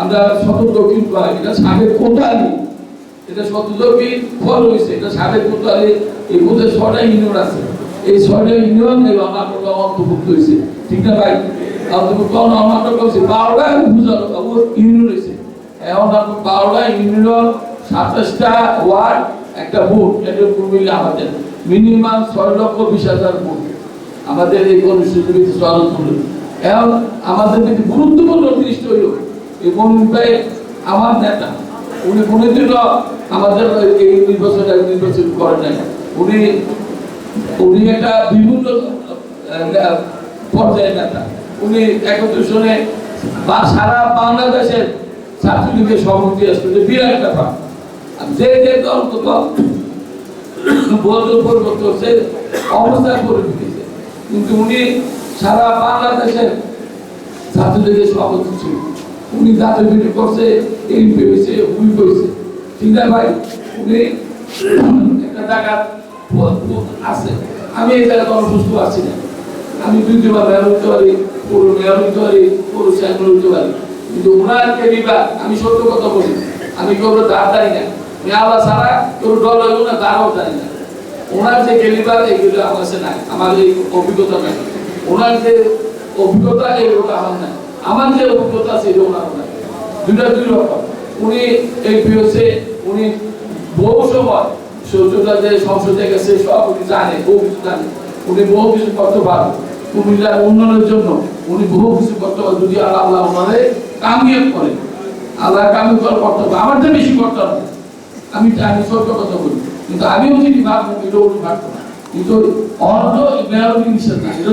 আমরা পাই এটা সাবেক কোটালি এটা ফল হয়েছে এটা সাবেক কোটালি এই ইউনিয়ন আছে। এই ইউনিয়ন এই অন্তর্ভুক্ত হয়েছে ঠিক না ভাই? অন্তর্ভুক্ত অনাটক হয়েছে বারোটা ইউনিয়ন হয়েছে বারোটা ইউনিয়ন, সাতাশটা ওয়ার্ড, একটা বুথ এটা আমাদের। মিনিমাম ছয় লক্ষ বিশ হাজার বুথ আমাদের এই করল এখন আমাদের একটি গুরুত্বপূর্ণ জিনিস হইল এই আমার নেতা, উনি কোনোদিনও আমাদের এই নির্বাচন নির্বাচন করেন নাই। উনি উনি একটা বিভিন্ন পর্যায়ের নেতা। উনি একত্রিশনে বা সারা বাংলাদেশের ছাত্রলীগের সভাপতি আসলে বিরাট ব্যাপার। যে যে দল কত বদল পরিবর্তন সে অবস্থা করে দিয়েছে। কিন্তু উনি সারা বাংলাদেশের ছাত্রলীগের সভাপতি ছিল। উনি জাতীয় মিটিং করছে এমপি হয়েছে হুইপ হয়েছে ঠিক না ভাই? উনি একটা জায়গা আছে। আমি এই জায়গাতে অসুস্থ আছি না। আমি দুই দুবার মেয়র হইতে পারি পুরো মেয়র হইতে পারি পুরো চেয়ারম্যান হইতে পারি। কিন্তু ওনার কেরিবা আমি সত্য কথা বলি। আমি কেউ দাঁড় জানি না। আমি ছাড়া কেউ ডল হইব না, দাঁড়াও জানি না। ওনার যে কেলিবার এগুলো আমার কাছে নাই। আমার এই অভিজ্ঞতা নাই। ওনার যে অভিজ্ঞতা এগুলো আমার নাই। আমার যে অভিজ্ঞতা এটা ওনার নাই। দুটা দুই রকম। উনি এই পিওসে উনি বহু সময় সূর্যটা যে সংসদে গেছে, সব উনি জানে, বহু কিছু জানে। উনি বহু কিছু করতে পারেন কুমিল্লার উন্নয়নের জন্য উনি বহু কিছু করতে পারেন যদি আল্লাহ আল্লাহ ওনারে কামিয়াব করেন আল্লাহ কামিয়াব করার করতে হবে আমার তো বেশি করতে হবে। আমি আমি সত্য কথা বলি। কিন্তু আমিও যদি ভাববো এটা উনি ভাবতো না। কিন্তু অর্ধ মেয়র ডিভিশন না। এটা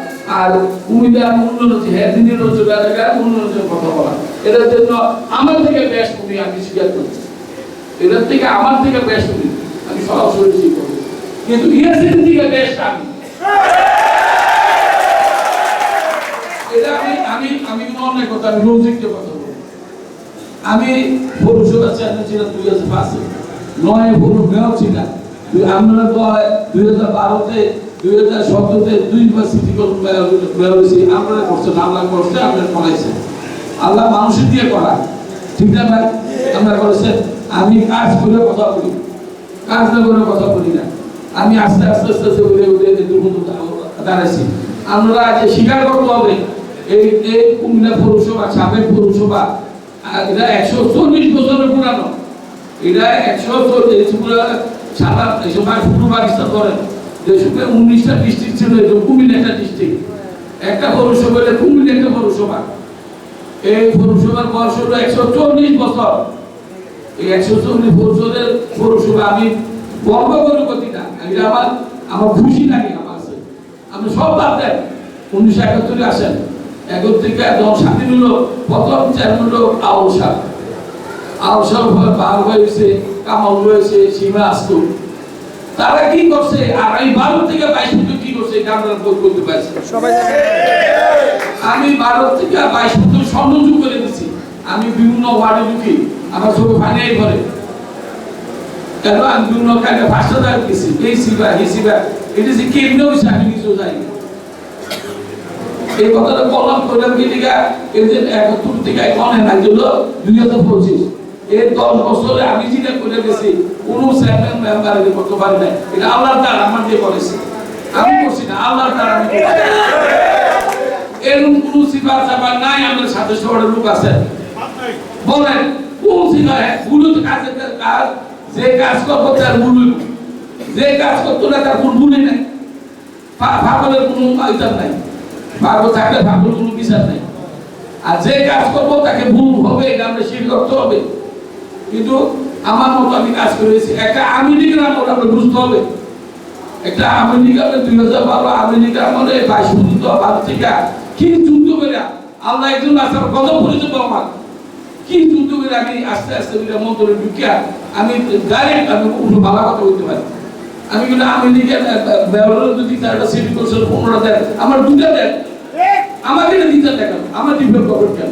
আর উন্নয়ন হ্যাঁ উন্নয়নের কথা বলা। জন্য আমার থেকে তুমি আমি স্বীকার করছি। থেকে আমার থেকে তুমি আমি সরাসরি স্বীকার কিন্তু থেকে আমি। আমি আমি আমি আমি চেয়ারম্যান ছিলাম দুই হাজার পাঁচে। নয় পৌর মেয়র আমরা দুই হাজার বারোতে দুই হাজার সতেরোতে দুইবার সিটি করছেন আল্লাহ করছে, আমরা করাইছেন আল্লাহ মানুষের দিয়ে করা ঠিক না ভাই? আমরা করেছেন আমি কাজ করে কথা বলি। কাজ না করে কথা বলি না। আমি আস্তে আস্তে আস্তে আস্তে উঠে দুর্গন্ধ দাঁড়াইছি। আমরা আজ স্বীকার করতে হবে এই এই কুমিল্লা পৌরসভা, সাবেক পৌরসভা এটা একশো চল্লিশ বছরের পুরানো। এটা একশো চল্লিশ সারা, এই সময় পূর্ব পাকিস্তান করেন। সময় উনিশটা ডিস্ট্রিক্ট ছিল, এই কুমিল্লা একটা ডিস্ট্রিক্ট একটা পৌরসভা হলে কুমিল্লা একটা পৌরসভা। এই পৌরসভার বয়স হলো একশো চল্লিশ বছর। এই একশো চল্লিশ বছরের পৌরসভা আমি গর্ব করে করছি না এটা আমার আমার খুশি লাগে, আমার কাছে আমি সব বাদ দেন। উনিশশো একাত্তরে আসেন। একাত্তর থেকে যখন স্বাধীন হলো প্রথম চেয়ারম্যান হলো আউল সাহ আউল বার হয়েছে, কামাল রয়েছে, সীমা আসতো। তারা কি করছে? আর এই ভারত থেকে বাইশ বছর কি করছে? এটা আমরা বোধ করতে পারছি আমি ভারত থেকে বাইশ বছর স্বর্ণযুগ করে দিচ্ছি। আমি বিভিন্ন ওয়ার্ডে ঢুকি আমার চোখে ফানিয়ে করে কেন? আমি বিভিন্ন কাজে ভাষা দাঁড় এই সিবা সিবা এটা যে কেমনে হয়েছে আমি এই কথাটা বললাম করলাম কি টিকা এই যে একাত্তর থেকে এখন দুই হাজার পঁচিশ। এই দশ বছরে আমি যেটা করে গেছি, কোনো চেয়ারম্যান মেম্বার করতে পারি না এটা আল্লাহর দ্বার, আমার দিয়ে করেছে আমি করছি না, আল্লাহর দ্বার আমি এরকম কোন সিফাত সাফাত নাই, আমাদের সাথে শহরের লোক আছে। বলেন, কোন সিফাত? গুলো কাজের কাজ যে কাজ করব তার মূল্য যে কাজ করতো না, তার কোনো গুণে নাই। ভাগলের কোনো আইতার নাই। ভাগ্য থাকলে ভাগ্যের কোনো বিচার নাই। আর যে কাজ করব, তাকে ভুল হবে, এটা আমরা স্বীকার করতে হবে। কিন্তু আমার মতো আমি কাজ করেছি একটা আমেরিকার আমল আমরা বুঝতে হবে। একটা আমেরিকাতে দুই হাজার বারো আমেরিকার আমলে বাইশ পর্যন্ত থেকে। কি যুদ্ধ করে? আল্লাহ একজন আসার কত পরিচিত আমার। কি যুদ্ধ করে আমি আস্তে আস্তে করে মন্ত্রে ঢুকিয়া আমি ডাইরেক্ট আমি কোনো ভালো কথা বলতে পারি। আমি কিন্তু আমেরিকা ব্যবহার যদি তারা সিটি কৌশল পনেরো দেন আমার দুটা দেন আমাকে দিতে দেখেন আমার ডিফেন্ড করবেন কেন?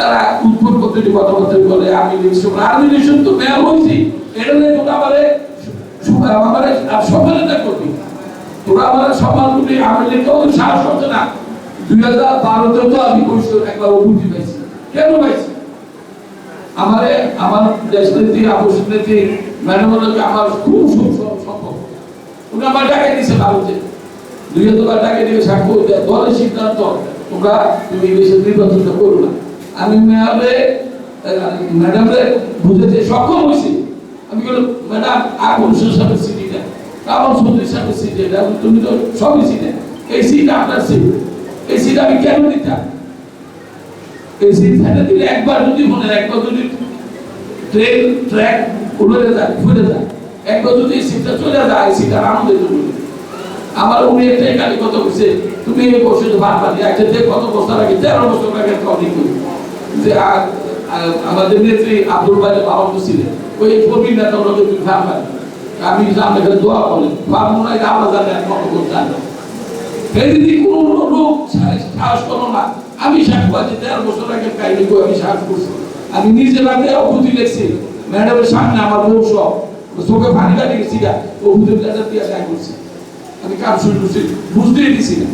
তারা উৎপন্ন পদ্ধতি কথাবার্তা বলে, আমি লিখছি আমি তো মেয়া বলছি এটা নিয়ে তোরা আমারে আমারে সফলতা করবি। তোরা আমার সফল করবি আমি লিখতেও সাহস করছে না। দুই হাজার বারোতে তো আমি কইছি একবার অভূতি পাইছি। কেন পাইছি? আমারে, আমার দেশ নীতি আপোষ নীতি ম্যাডাম আমার খুব সম্ভব। উনি আমার টাকা দিছে ভারতে দুই হাজার টাকা দিয়ে সাক্ষ্য দলের সিদ্ধান্ত। তোমরা তুমি দেশে নির্বাচনটা করো না। আমি মেয়ারে ম্যাডামরে বুঝাতে সক্ষম হয়েছি। আমি বললাম, ম্যাডাম, আর আগুন সাহেবের সিটি দেন কামল চৌধুরী সাহেবের সিটি দেন তুমি তো সবই সিটে। এই সিট আপনার সিট। এই সিট আমি কেন দিতাম? এই সিট ফেলে দিলে একবার যদি মনে একবার যদি ট্রেন, ট্র্যাক উড়ে যায় ফুলে যায়, একবার যদি এই সিটটা চলে যায়, এই সিটটা আনন্দের জন্য। আমার উনি একটাই গালি কত হয়েছে তুমি এই বসে বারবার একটা কত বছর আগে, তেরো বছর আগে কদি করি যে আমাদের নেত্রী আব্দুল বাইরে বাবা ছিলেন, ওই প্রবীণ নেতা ওনাকে ভাববেন আমি এখানে দোয়া এটা আমরা জানি করতে জানি। কোনো লোক সাহস করো না। আমি বছর আগে কাহিনী কই আমি সাহস করছি। আমি অভূতি ম্যাডামের সামনে আমার বউ সব চোখে পানি কাটি গেছি গা করছি আমি কাম শুরু করছি, বুঝতেই দিছি না।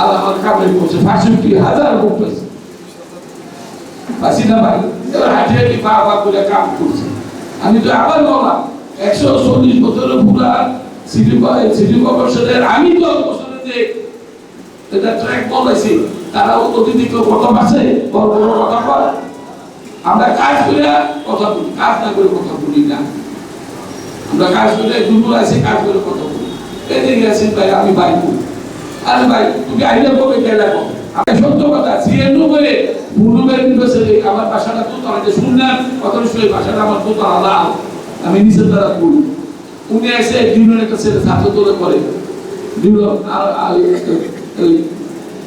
আর আমার কামড়ে করছে ফাঁসি হাজার পেয়েছে পাচ্ছি না ভাই এবার হাঁটি পা পা করে কাম করছে। আমি তো আবার বললাম, একশো চল্লিশ বছরের পুরা সিটি সিটি কর্পোরেশনের আমি তো অত বছরের যে এটা ট্র্যাক বলাইছি তারা অতিরিক্ত কথা আছে বড় বড় কথা কয়। আমরা কাজ করে কথা বলি, কাজ না করে কথা বলি না। আমরা কাজ করে দুর্বল আছে কাজ করে কথা বলি। এদিকে আছেন ভাই, আমি বলি। আরে ভাই, তুমি আইলে কবে গেলে কবে? সত্য কথা সিএনও করে পূর্বের ইউনিভার্সিটি আমার ভাষাটা তো যে শুনলাম কত শুনে ভাষাটা আমার তো আলাদা আমি নিচের দ্বারা পড়ি উনি এসে ডিউনের একটা ছেলে ছাত্র তোলে করে ওই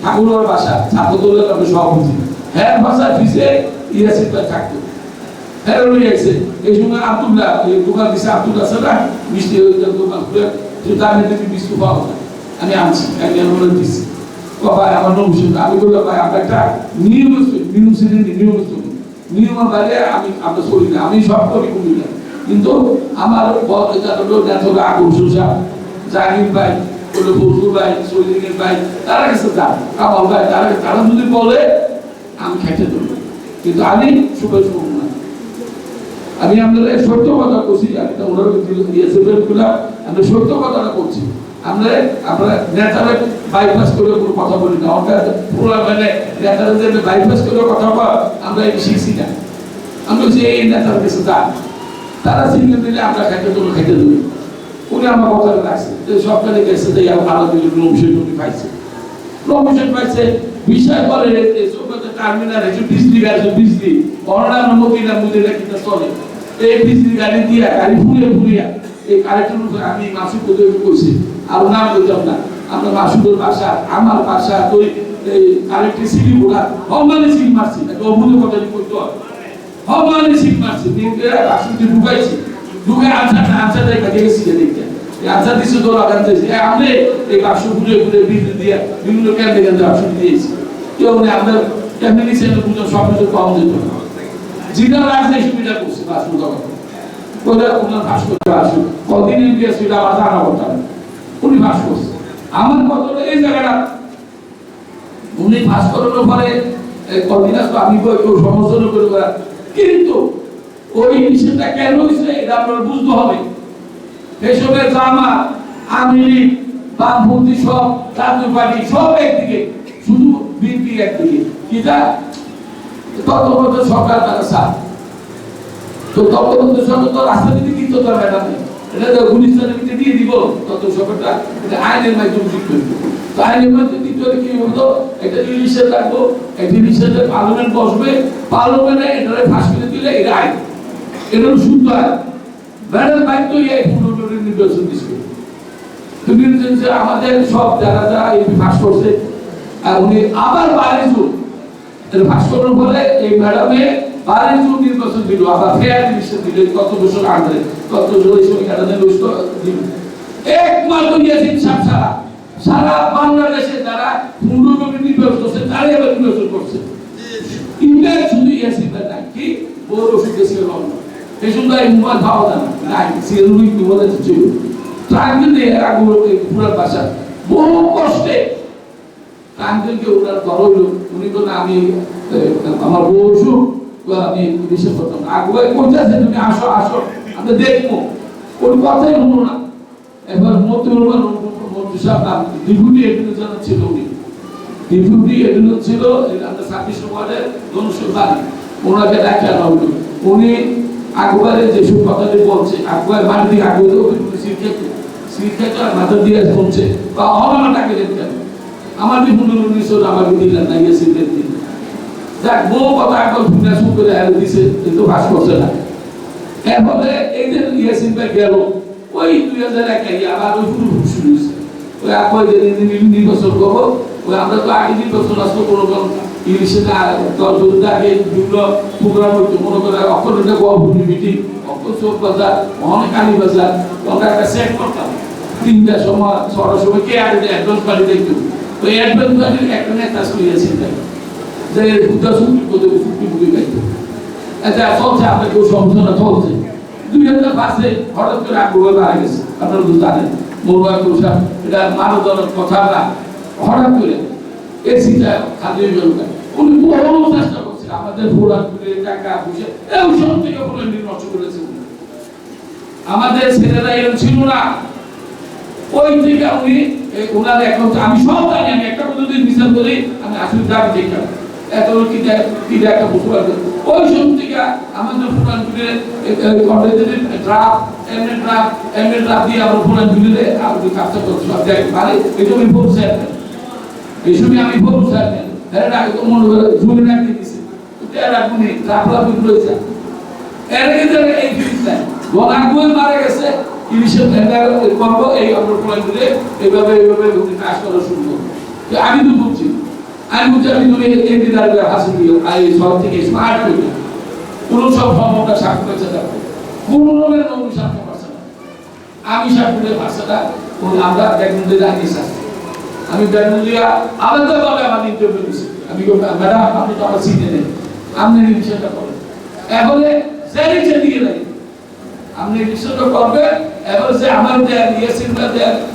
ঠাকুরের ভাষা, ছাত্র তোলে আমি সভাপতি। হ্যাঁ ভাষা ফিসে ইয়াসিন ভাই থাকতো হ্যাঁ উনি এসে। এই সময় আব্দুল্লাহ, এই দোকান দিছে আব্দুল্লাহ সাদা মিষ্টি ওই দোকান খুলে দামে তুমি বিস্কুট পাওয়া আমি আনছি, আমি আমরা দিচ্ছি ভাই, আমার শুনতে আমি বললাম, ভাই আমরা একটা নিয়ম নিয়ম সিনে নিয়ম নিয়মের বাইরে, আমি, আমরা চলি না। আমি সব করি করি না। কিন্তু আমার নেতা আগুন সুসা জাহির ভাই ওগুলো ফজলু ভাই সৈনিকের ভাই, তারা কাছে যান কামাল ভাই, তারা তারা যদি বলে, আমি খেতে দেবো কিন্তু আমি করব না। আমি আপনাদের সত্য কথা করছি তো ওনার দিয়েছে আমরা সত্য কথাটা করছি আমরা আমরা নেতারা বাইপাস করে কোনো কথা বলি না। আমরা পুরো মানে যে বাইপাস করে কথা বল, আমরা এই শিখছি না। আমরা এই নেতার কাছে যান তারা দিলে আমরা খাইতে দেবো খাইতে দেবো। আমার কথা রাখছে। যে সরকারে গেছে যে ভালো দিলে নমসেন উনি পাইছে। নমসেন পাইছে, বিষয় করে টার্মিনাল একটু বিজলি গাড়ি, বিজলি। অনান্য মদিনা মুদিনা কিনা চলে। এই বিজলি গাড়ি দিয়া গাড়ি ফুরিয়ে ফুরিয়া এই কারেন্টের উপরে আমি মাসুদ কোথায় কইছি আর নাম বলতাম না। আমরা মাসুদের বাসা, আমার বাসা তুই এই কারেন্টের সিঁড়ি ওঠা হমানে সিঁড়ি মারছি। একটা অভূত কথা করতে হয়? হমানে সিঁড়ি মারছি। দিয়ে মাসুদকে ঢুকাইছি। ঢুকে আনসার আনসার দেখা গেছি দেখতে আনসার দিছে তো লাগান দিয়েছি আমি এই বাক্স ঘুরে ঘুরে বিদ্যুৎ দিয়ে বিভিন্ন কেন্দ্রে কেন্দ্রে বাক্স দিয়েছি। কেউ নেই আপনার কেমনি নিচে পুজো সব কিছু কম যেত যেটা রাখছে সুবিধা করছে বাক্স ওরা ওনার ভাস করতে আসুন কদিন ইন্ডিয়াস ছিল, আমার জানা কথা উনি ভাস করছে আমার কথা এই জায়গাটা। উনি ভাস করানোর পরে কদিন আসতো আমি কেউ সমালোচনা করে কিন্তু ওই বিষয়টা কেন হয়েছে, এটা আপনার বুঝতে হবে। এসবের জামা লীগ বামপন্থী সব, জাতীয় পার্টি সব একদিকে, শুধু বিএনপি একদিকে। কিটা তত্ত্বাবধায়ক সরকার তারা সাথ তো তত্ত্বাবধায়ক সরকার তো রাজনীতি এটা দিয়ে দিব তত সরকারটা এটা আইনের তো আইনের এটা ফাঁস এটা এটা দিচ্ছে আমাদের সব যারা যারা এই ফাঁস করছে, আর উনি আবার বাইরে যুগ ভাস করার ফলে এই ম্যাডামে বাড়ির জন্য নির্বাচন দিল, আবার ফেয়ার ডিভিশন দিল, কত বছর আগে কত ওই সময় ম্যাডামের ওই দিল। একমাত্র ইয়াসিন সাহেব সারা সারা বাংলাদেশে যারা পূর্ণভাবে নির্বাচন করছে, তারাই আবার নির্বাচন করছে। ইন্ডিয়া শুধু ইয়াসিন ভাই নাই, কি? বড় ওষুধ ছিল এই জন্য এই মোবাইল খাওয়া যায় নাই সিএলুই কি বলে ছিল। ট্রাঙ্গিল দিয়ে আগুন পুরো বাসা। বহু কষ্টে কাঙ্গেলকে ওনার হইল। উনি বললেন, আমি আমার বউ তো আমি করতাম তুমি আসো আসো আমি দেখব। ওর কথাই হলো না। মতি রহমান মন্ত্রী সাহেব ডিপুটি এডমিনিস্ট্রেশন ছিল উনি। ডিপুটি এডমিনিস্ট্রেশন ছিল আমাদের ছাব্বিশ ওয়ার্ডের ধনুষ্যবাদী ওনাকে উনি। আকবরে যেসব কথাটি বলছে আকবর বাড়ি থেকে আগুয়ে সিরকেট মাথা দিয়ে শুনছে বা অহমান ডাকে দেখতে। আমার বি পনেরো উনিশ আমার বি দিলেন না দিন যাক, বউ কথা এখন শুনে শুরু করে আর দিছে, কিন্তু ভাস করছে না। এরপরে এই যে ইয়াসিন ভাই গেল, ওই দুই হাজার এক আবার ওই শুরু শুরু হয়েছে। ওই একবার যে নির্বাচন করব ওই আমরা তো আগে নির্বাচন আসতো কোনো ইংলিশে বছর আগে বিভিন্ন প্রোগ্রাম হইতো, মনে করে অক্ষরটা গল্পনি মিটিং অক্ষর চোখ বাজার অনেক কালী বাজার, আমরা একটা সেট করতাম। তিনটার সময় ছটার সময় কে আগে অ্যাডভান্স পার্টি দেখতো। ওই অ্যাডভান্স পার্টির একটা নেতা শুয়েছেন তাই আপনার কেউ চলছে। দুই হাজার পাঁচে হঠাৎ করে আগ্রহ মারা গেছে। আপনারা তো জানেন মরুয়া কোষা এটা মানবজনের হঠাৎ করে উনি বহু চেষ্টা আমাদের টাকা এই সব থেকে পুরো নষ্ট করেছে আমাদের ছেলেরা এরকম ছিল না। ওই থেকে উনি ওনার এখন আমি সব জানি, আমি একটা কথা যদি বিচার করি, আমি আসলে দাবি ওই থেকে আমাদের draft MA draft MA draft দিয়ে কাজটা মানে স্যার এই সময় আমি তো মনে করে গলাগুয়ে মারা গেছে এইভাবে এইভাবে কাজ করা শুরু করব। আমি তো বুঝছি। আমি তুমি এই হাসি দিও আর এই থেকে স্মার্ট যাও কোন সব সম্ভবটা সাক্ষী পেয়েছে দেখো কোন রকমের নবী সাক্ষী পাচ্ছে না। আমি সাক্ষীদের ভাষাটা ওই আমরা ব্যাগুন্ডে রাখি শাস্তি আমি ব্যাগুন্ডিয়া আলাদাভাবে আমার ইন্টারভিউ দিচ্ছি আমি ম্যাডাম, আপনি তো আমার সিটে নেই। আপনি বিষয়টা করেন। এবারে জেরি দিকে নাই আপনি বিষয়টা করবেন এবার যে আমার দেন দেন আরে